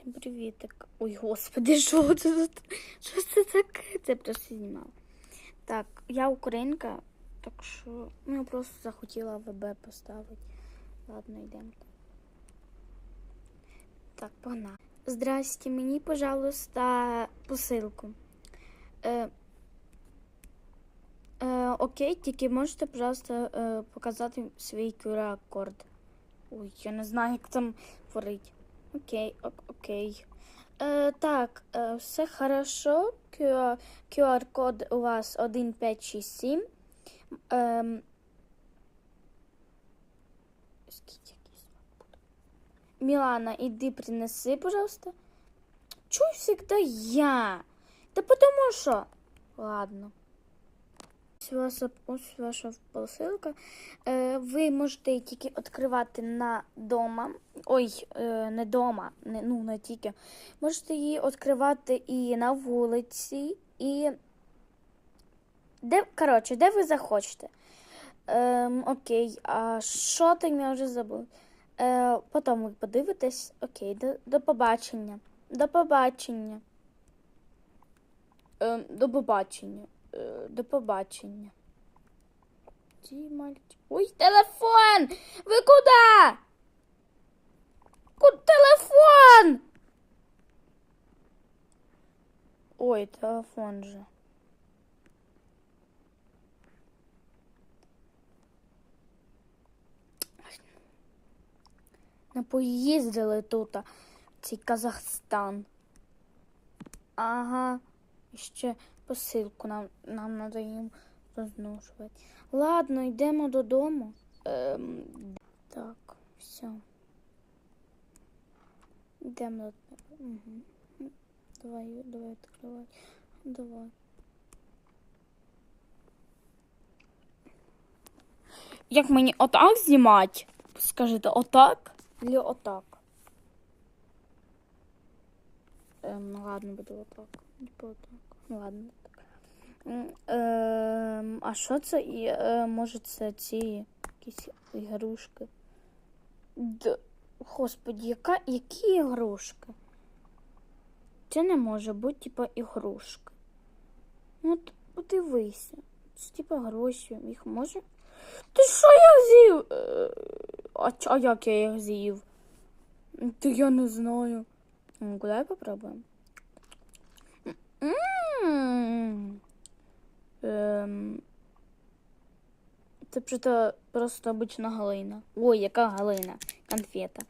Всім привітик. Ой, господи, що це тут? Що це таке? Це просто знімала. Так, я українка, так що ну, я просто захотіла ВБ поставити. Ладно, йдемо. Так, погнали. Здрасте, мені, пожалуйста, посилку. Е, е, окей, тільки можете, пожалуйста, е, показати свій QR-код. Ой, я не знаю, як там творить. Окей, ок- окей. Е, так, е, все хорошо. QR, QR-код у вас 1567. Ем, скільки якийсь буде? Мілана, іди принеси, пожалуйста. Чуй всегда я. Да потому що. Ладно. Ось ваша, ось ваша посилка. Е, ви можете її тільки відкривати на дома. Ой, е, не дома, не, ну не тільки. Можете її відкривати і на вулиці, і де, коротше, де ви захочете. Ем, окей, а що там я вже забув? Е, потім ви подивитесь. Окей, до, до побачення. До побачення. Ем, до побачення. Е, до побачення. Ті мальчик. Ой, телефон! Ви куди? Куди телефон? Ой, телефон же. Не поїздили тут, цей Казахстан. Ага, ще посилку нам, нам треба їм розношувати. Ладно, йдемо додому. Ем, так, все. Йдемо до. Угу. Давай, давай відкривай. Давай. Як мені отак знімати? Скажите, отак? Или отак? Ем, ну ладно, буду отак. Ну ладно, так. Ем, а що це? І, е, може це ці якісь ігрушки? Д... Господи, яка, які ігрушки? Це не може бути, типа, ігрушки. Ну, от подивися. Це типа гроші, їх може. Ти що я з'їв? Е, А, а як я їх з'їв? Та я не знаю. Ну, Давай попробуємо. М. Ем, Це просто, просто обична галина. Ой, яка галина? Конфета.